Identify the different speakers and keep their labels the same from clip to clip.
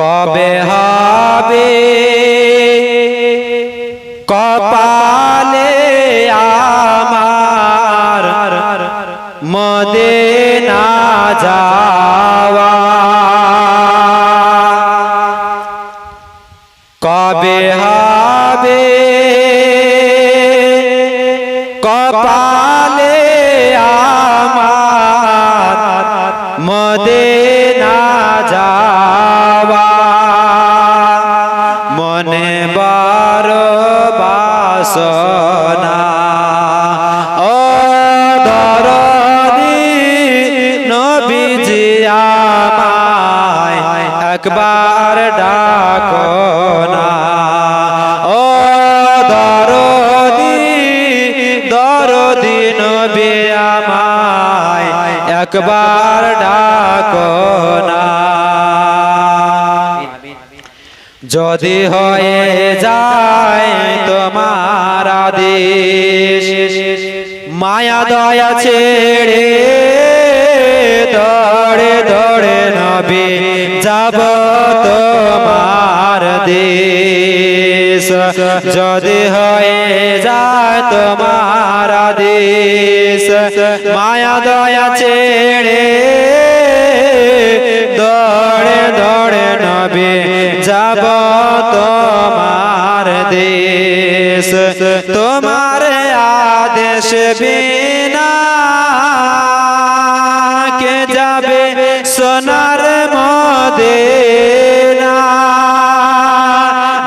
Speaker 1: কবে হবে? কপালে আমার মদে না যাওয়া। কবে হবে? একবার ডাকো না। ও দরদি দরদি নবী আমায়, একবার ডাকো না। যদি হয়ে যায় তোমার আদেশ, মায়া দয়া ছেড়ে দড়ে যদি হয়ে যায় তোমার আদেশ। মায়া, দয়া ছেড়ে দড়ে দড়ে নবে যাব তোমার দেশ। তোমার আদেশ বিনা কে যাবে সোনার মদেনা?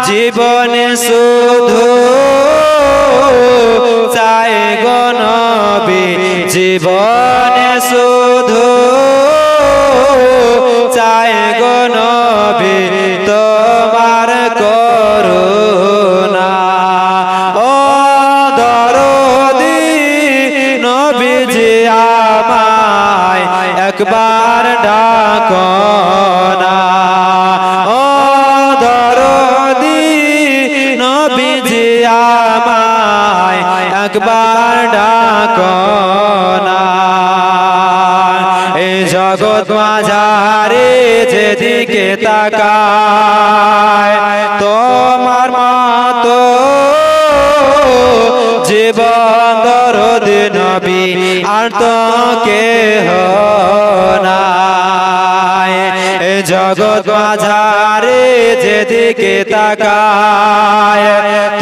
Speaker 1: জীবনে শুধু জীবনে শুধু চাই গনবি তোমার করুণা। ও দরদি, নবীজি আমায় একবার ডাকো না। ও দরদি, নবীজি একবার ডাকো এই জগৎ মাঝারে যেদিকে তাকায়, তোমার মতো জীবন দরদ নবী আর তো কেহ নাই। এই জগৎ মাঝারে যেদিকে তাকায়,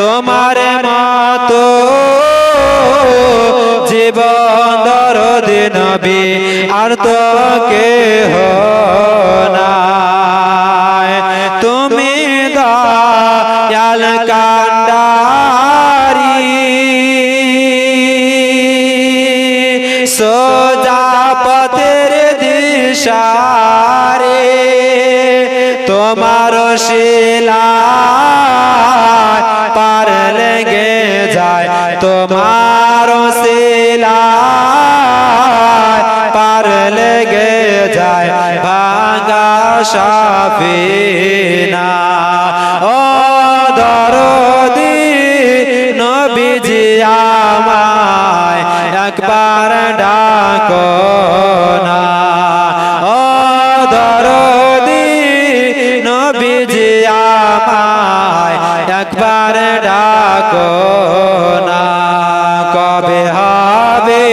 Speaker 1: তোমার মতো জীবন দরদ নবী আর তো সোজা পথের দিশারে তোমার শিলা পার লেগে যায়, তোমার শিলা পার লেগে যায়, ভাঙা সাফিনা একবার ডাকো না, কবে হবে?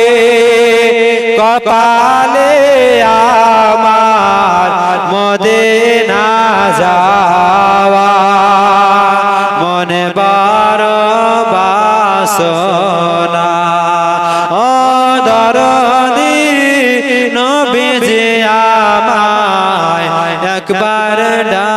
Speaker 1: কপালে আমার মদে না যাওয়া, মনে বড় বাসনা। ও দরদি নবীজি আমায় একবার না